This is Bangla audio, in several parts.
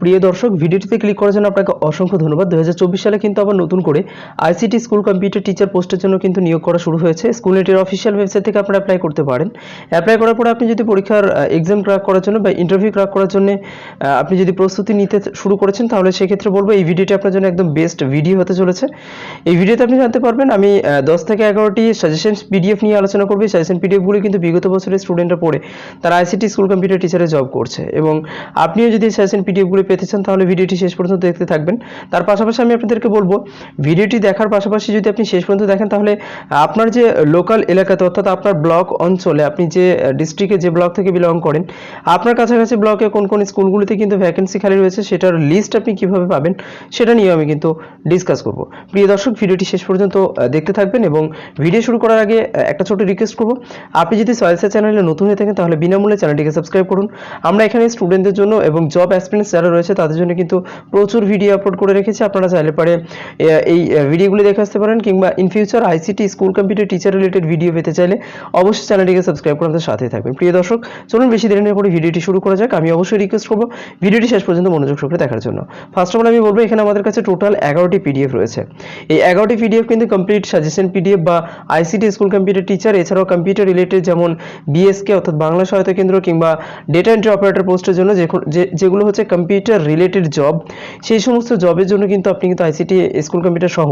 প্রিয় দর্শক, ভিডিওটিতে ক্লিক করার জন্য আপনাকে অসংখ্য ধন্যবাদ। দু হাজার চব্বিশ সালে কিন্তু আবার নতুন করে আইসিটি স্কুল কম্পিউটার টিচার পোস্টের জন্য কিন্তু নিয়োগ করা শুরু হয়েছে। স্কুল নেটের অফিসিয়াল ওয়েবসাইট থেকে আপনারা অ্যাপ্লাই করতে পারেন। অ্যাপ্লাই করার পরে আপনি যদি পরীক্ষার এক্সাম ক্রাক করার জন্য বা ইন্টারভিউ ক্রাক করার জন্য আপনি যদি প্রস্তুতি নিতে শুরু করেছেন, তাহলে সেক্ষেত্রে বলব এই ভিডিওটি আপনার জন্য একদম বেস্ট ভিডিও হতে চলেছে। এই ভিডিওতে আপনি জানতে পারবেন, আমি দশ থেকে এগারোটি সাজেশন পিডিএফ নিয়ে আলোচনা করব। এই সাজেশন পিডিএফগুলি কিন্তু বিগত বছরের স্টুডেন্টরা পড়ে, তারা আইসিটি স্কুল কম্পিউটার টিচারে জব করছে। এবং আপনিও যদি সাজেশন পিডিএফগুলি পেতে চান তাহলে ভিডিওটি শেষ পর্যন্ত দেখতে থাকবেন। তার পাশাপাশি আমি আপনাদেরকে বলব, ভিডিওটি দেখার পাশাপাশি যদি আপনি শেষ পর্যন্ত দেখেন, তাহলে আপনার যে লোকাল এলাকাতে, অর্থাৎ আপনার ব্লক অঞ্চলে আপনি যে ডিস্ট্রিক্টে যে ব্লক থেকে বিলং করেন, আপনার কাছাকাছি ব্লকে কোন কোন স্কুলগুলিতে কিন্তু ভ্যাকেন্সি খালি রয়েছে, সেটার লিস্ট আপনি কীভাবে পাবেন, সেটা নিয়ে আমি কিন্তু ডিসকাস করব। প্রিয় দর্শক, ভিডিওটি শেষ পর্যন্ত দেখতে থাকবেন এবং ভিডিও শুরু করার আগে একটা ছোট রিকোয়েস্ট করব। আপনি যদি সয়েলসা চ্যানেলে নতুন হয়ে থাকেন, তাহলে বিনামূল্যে চ্যানেলটিকে সাবস্ক্রাইব করুন। আমরা এখানে স্টুডেন্টদের জন্য এবং জব অ্যাসপিরেন্টস যারা রয়েছে, তাদের জন্য কিন্তু প্রচুর ভিডিও আপলোড করে রেখেছি। আপনারা চাইলে পারে এই ভিডিওগুলি দেখে আসতে পারেন কিংবা in future ICT school computer teacher related video পেতে চাইলে অবশ্যই চ্যানেলটিকে সাবস্ক্রাইব করে আমাদের সাথে থাকবেন। প্রিয় দর্শক, চলুন বেশি দেরি না করে ভিডিওটি শুরু করা যাক। আমি অবশ্যই রিকোয়েস্ট করব ভিডিওটি শেষ পর্যন্ত মনোযোগ সহকারে দেখার জন্য। ফার্স্ট অফ অল আমি বলব এখানে আমাদের কাছে টোটাল এগারোটি পিডিএফ রয়েছে। এই এগারোটি পিডিএফ কিন্তু কমপ্লিট সাজেশন পিডিএফ বা আইসিটি স্কুল কম্পিউটার টিচার এছাড়াও কম্পিউটার রিলেটেড যেমন বিএসকে অর্থাৎ বাংলা সহায়তা কেন্দ্র কিংবা ডেটা এন্ট্রি অপারেটর পোস্টের জন্য যেগুলো হচ্ছে কম্পিউটার রিলেটেড জব সেই সমস্ত জবের জন্য কিন্তু আপনি কিন্তু আইসিটি স্কুল কম্পিউটার সহ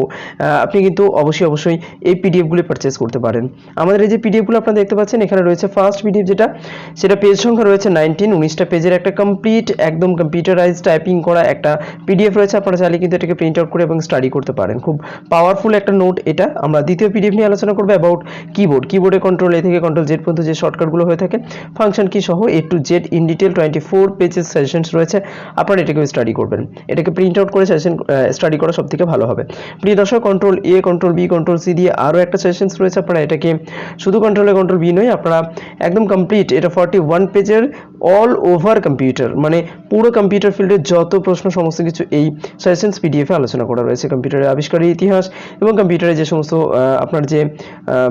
আপনি কিন্তু অবশ্যই অবশ্যই এই পিডিএফগুলি পারচেস করতে পারেন। আমাদের এই যে পিডিএফগুলো আপনারা দেখতে পাচ্ছেন, এখানে রয়েছে ফার্স্ট পিডিএফ যেটা, সেটা পেজ সংখ্যা রয়েছে নাইনটিন উনিশটা পেজের একটা কমপ্লিট একদম কম্পিউটারাইজ টাইপিং করা একটা পিডিএফ রয়েছে, আপনারা চাইলে কিন্তু এটাকে প্রিন্ট আউট করে এবং স্টাডি করতে পারেন। খুব পাওয়ারফুল একটা নোট এটা। আমরা দ্বিতীয় পিডিএফ নিয়ে আলোচনা করব অ্যাবাউট কিবোর্ড কিবোর্ডে কন্ট্রোল এ থেকে কন্ট্রোল জেড পর্যন্ত যে শর্টকাটগুলো হয়ে থাকে ফাংশন কি সহ A to Z in detail twenty four pages suggestions রয়েছে। আপনারা এটাকে স্টাডি করবেন। এটাকে প্রিন্ট আউট করে সেশন স্টাডি করা সবথেকে ভালো হবে। প্রিয় দর্শক control A control B control C দিয়ে আরও একটা সেশনস রয়েছে। আপনারা এটাকে শুধু কন্ট্রোল এ কন্ট্রোল বি নয়, আপনারা একদম কমপ্লিট এটা ফর্টি ওয়ান পেজের অল ওভার কম্পিউটার মানে পুরো কম্পিউটার ফিল্ডের যত প্রশ্ন, সমস্ত কিছু এই সেশনস পিডিএফে আলোচনা করা রয়েছে। কম্পিউটারের আবিষ্কারের ইতিহাস এবং কম্পিউটারের যে সমস্ত আপনার যে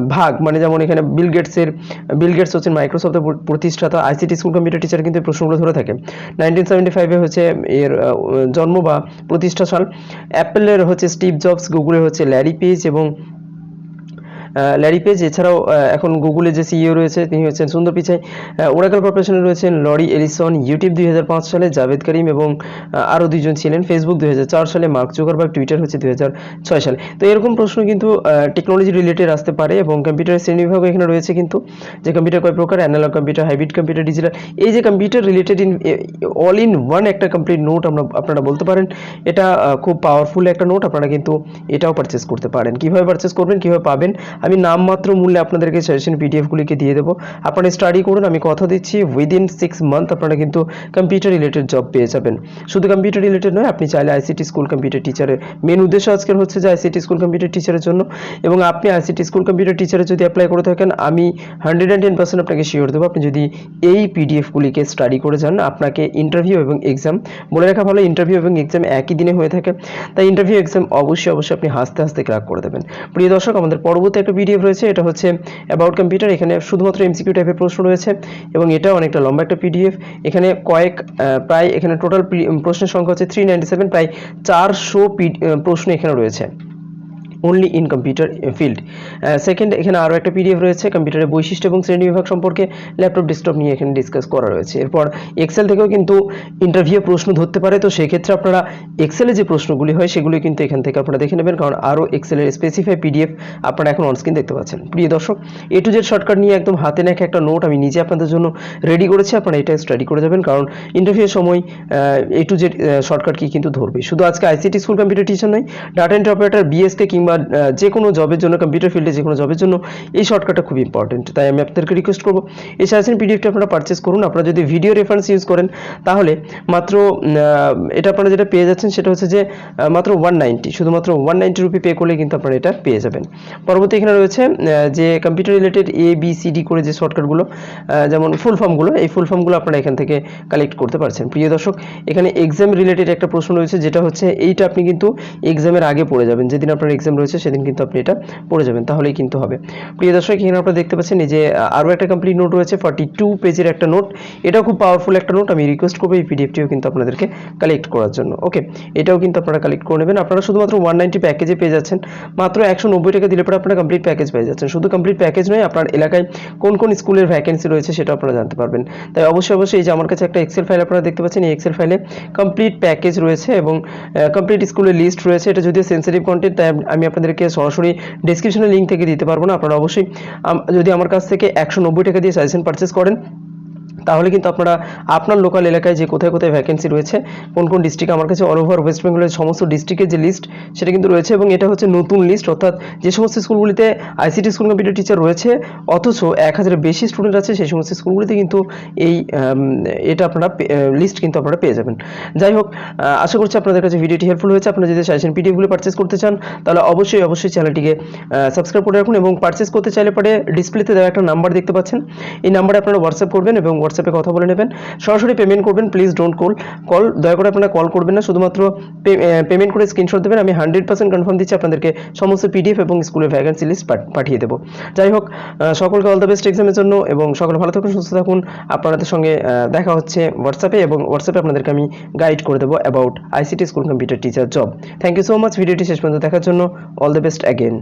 ভাগ মানে যেমন এখানে বিল গেটসের বিল গেটস হচ্ছেন মাইক্রোসফটের প্র- প্রতিষ্ঠাতা আইসিটি স্কুল কম্পিউটার টিচার কিন্তু প্রশ্নগুলো ধরে থাকে। নাইনটিন সেভেন্টি ফাইভে হচ্ছে এর জন্ম বা প্রতিষ্ঠা সাল। অ্যাপেলের হচ্ছে স্টিভ জবস গুগলের হচ্ছে ল্যারি পেজ এবং ল্যারি পেজ এছাড়াও এখন গুগলের যে সিইও রয়েছে, তিনি হচ্ছেন সুন্দর পিচাই ওরাকাল কর্পোরেশনে রয়েছেন লরি এলিসন ইউটিউব দুই হাজার পাঁচ সালে জাভেদ করিম এবং আরও দুইজন ছিলেন। ফেসবুক দুই হাজার চার সালে মার্ক জুকারবার্গ টুইটার হচ্ছে দুই হাজার ছয় সালে। তো এরকম প্রশ্ন কিন্তু টেকনোলজি রিলেটেড আসতে পারে এবং কম্পিউটার শ্রেণীবিভাগ এখানে রয়েছে কিন্তু, যে কম্পিউটার কয় প্রকার? Analog computer hybrid computer digital এই যে computer related in all in one একটা কমপ্লিট নোট আমরা, আপনারা বলতে পারেন, এটা খুব পাওয়ারফুল একটা নোট আপনারা কিন্তু এটাও পারচেস করতে পারেন। কীভাবে পারচেস করবেন, কীভাবে পাবেন আমি নামমাত্র মূল্যে আপনাদেরকে সাজেশন পিডিএফগুলিকে দিয়ে দেবো। আপনারা স্টাডি করুন, আমি কথা দিচ্ছি। উইদিন সিক্স মান্থ আপনারা কিন্তু কম্পিউটার রিলেটেড জব পেয়ে যাবেন। শুধু কম্পিউটার রিলেটেড নয়, আপনি চাইলে আইসিটি স্কুল কম্পিউটার টিচারের মেন উদ্দেশ্য আজকের হচ্ছে যে আইসিটি স্কুল কম্পিউটার টিচারের জন্য। এবং আপনি আইসিটি স্কুল কম্পিউটার টিচারে যদি অ্যাপ্লাই করে থাকেন, আমি হান্ড্রেড অ্যান্ড টেন পার্সেন্ট আপনাকে শিওর দেবো, আপনি যদি এই পিডিএফগুলিকে স্টাডি করে যান, আপনাকে ইন্টারভিউ এবং এক্সাম বলে রাখা ভালো ইন্টারভিউ এবং এক্সাম একই দিনে হয়ে থাকে। তাই ইন্টারভিউ এক্সাম অবশ্যই অবশ্যই আপনি হাসতে হাসতে ক্র্যাক করে দেবেন। প্রিয় দর্শক, আমাদের পরবর্তী একটা পিডিএফ রয়েছে, এটা হচ্ছে অ্যাবাউট কম্পিউটার এখানে শুধুমাত্র এমসিকিউ টাইপের প্রশ্ন রয়েছে এবং এটা অনেকটা লম্বা একটা পিডিএফ এখানে কয়েক প্রায় এখানে টোটাল প্রশ্নের সংখ্যা হচ্ছে থ্রি প্রায় চারশো প্রশ্ন এখানে রয়েছে। Only in computer field second এখানে আরও একটা পিডিএফ রয়েছে কম্পিউটারের বৈশিষ্ট্য এবং শ্রেণীবিভাগ সম্পর্কে ল্যাপটপ ডেস্কটপ নিয়ে এখানে ডিসকাস করা রয়েছে। এরপর এক্সেল থেকেও কিন্তু ইন্টারভিউ প্রশ্ন ধরতে পারে, তো সেক্ষেত্রে আপনারা এক্সেলে যে প্রশ্নগুলি হয়, সেগুলি কিন্তু এখান থেকে আপনারা দেখে নেবেন, কারণ আরও এক্সেলের স্পেসিফাই পিডিএফ আপনারা এখন অনস্ক্রিন দেখতে পাচ্ছেন। প্রিয় দর্শক এ টু জেড শর্টকাট নিয়ে একদম হাতে নাকে একটা নোট আমি নিজে আপনাদের জন্য রেডি করেছি, আপনারা এটা স্টাডি করে যাবেন, কারণ ইন্টারভিউয়ের সময় এ টু জেড শর্টকাট কি কিন্তু ধরবে শুধু আজকে আইসিটি স্কুল কম্পিউটার টিচার নয় ডাটা এন্ট্রি অপারেটর বিএসকে কিংবা আহ, যে কোনো জবের জন্য কম্পিউটার ফিল্ডে যে কোনো জবের জন্য এই শর্টকাটটা খুব ইম্পর্টেন্ট তাই আমি আপনাদেরকে রিকোয়েস্ট করব। এই সাজেশন পিডিএফটা আপনারা পারচেস করুন। আপনারা যদি ভিডিও রেফারেন্স ইউজ করেন তাহলে মাত্র এটা আপনারা যেটা পেয়ে যাচ্ছেন সেটা হচ্ছে যে মাত্র ওয়ান নাইনটি শুধুমাত্র ওয়ান নাইনটি রুপি পে করলে কিন্তু আপনারা এটা পেয়ে যাবেন। পরবর্তী এখানে রয়েছে যে computer related A B C D করে যে শর্টকাটগুলো যেমন ফুল ফর্মগুলো এই ফুল ফর্মগুলো আপনারা এখান থেকে কালেক্ট করতে পারছেন। প্রিয় দর্শক এখানে এক্সাম রিলেটেড একটা প্রশ্ন রয়েছে যেটা হচ্ছে এইটা আপনি কিন্তু এক্সামের আগে পড়ে যাবেন। যেদিন আপনার এক্সাম রয়েছে, সেদিন কিন্তু আপনি এটা পড়ে যাবেন, তাহলেই কিন্তু হবে। প্রিয় দর্শক, এখানে আপনারা দেখতে পাচ্ছেন যে আরও একটা কমপ্লিট নোট রয়েছে ফর্টি টু পেজের একটা নোট এটাও খুব পাওয়ারফুল একটা নোট আমি রিকোয়েস্ট করব এই পিডিএফটিও কিন্তু আপনাদেরকে কালেক্ট করার জন্য ওকে এটাও কিন্তু আপনারা কালেক্ট করে নেবেন। আপনারা শুধুমাত্র ওয়ান নাইনটি প্যাকেজে পেয়ে যাচ্ছেন, মাত্র একশো নব্বই টাকা দিলে পরে আপনারা কমপ্লিট প্যাকেজ পেয়ে যাচ্ছেন। শুধু কমপ্লিট প্যাকেজ নয়, আপনার এলাকায় কোন কোন স্কুলের ভ্যাকেন্সি রয়েছে সেটা আপনারা জানতে পারবেন। তাই অবশ্যই অবশ্যই এই যে, আমার কাছে একটা এক্সেল ফাইল আপনারা দেখতে পাচ্ছেন, এই এক্সেল ফাইলে কমপ্লিট প্যাকেজ রয়েছে এবং কমপ্লিট স্কুলের লিস্ট রয়েছে। এটা যদিও সেন্সিটিভ কন্টেন্ট তাই আমি আপনাদেরকে সরাসরি ডিসক্রিপশনের লিঙ্ক থেকে দিতে পারব না। আপনারা অবশ্যই যদি আমার কাছ থেকে একশো নব্বই টাকা দিয়ে সাজেশন পারচেস করেন তাহলে কিন্তু আপনারা আপনার লোকাল এলাকায় যে কোথায় কোথায় ভ্যাকেন্সি রয়েছে, কোন কোন ডিস্ট্রিক্ট আমার কাছে অল ওভার ওয়েস্ট বেঙ্গলের সমস্ত ডিস্ট্রিক্টের যে লিস্ট সেটা কিন্তু রয়েছে এবং এটা হচ্ছে নতুন লিস্ট অর্থাৎ যে সমস্ত স্কুলগুলিতে আইসিটি স্কুল কম্পিউটার টিচার রয়েছে, অথচ এক হাজারের বেশি স্টুডেন্ট আছে, সেই সমস্ত স্কুলগুলিতে কিন্তু এই এটা আপনারা লিস্ট কিন্তু আপনারা পেয়ে যাবেন। যাই হোক আশা করছি আপনাদের কাছে ভিডিওটি হেল্পফুল হয়েছে। আপনারা যদি সাজেশন পিডিএফগুলো পারচেস করতে চান, তাহলে অবশ্যই অবশ্যই চ্যানেলটিকে সাবস্ক্রাইব করে রাখুন এবং পারচেস করতে চাইলে পরে ডিসপ্লেতে দেওয়া একটা নাম্বার দেখতে পাচ্ছেন। এই নাম্বারে আপনারা হোয়াটসঅ্যাপ করবেন এবং হোয়াটসঅ্যাপে কথা বলে নেবেন। সরাসরি পেমেন্ট করবেন প্লিজ ডোন্ট কল কল দয়া করে আপনারা কল করবেন না, শুধুমাত্র পেমেন্ট করে স্ক্রিনশট দেবেন। আমি হান্ড্রেড পার্সেন্ট কনফার্ম দিচ্ছি, আপনাদেরকে সমস্ত পিডিএফ এবং স্কুলের ভ্যাকেন্সি লিস্ট পাঠিয়ে দেবো। যাই হোক সকলকে অল দ্য বেস্ট এক্সামের জন্য এবং সকলে ভালো থাকুন, সুস্থ থাকুন। আপনাদের সঙ্গে দেখা হচ্ছে হোয়াটসঅ্যাপে এবং হোয়াটসঅ্যাপে আপনাদেরকে আমি গাইড করে দেবো about ICT school computer teacher job thank you so much ভিডিওটি শেষ পর্যন্ত দেখার জন্য। All the best again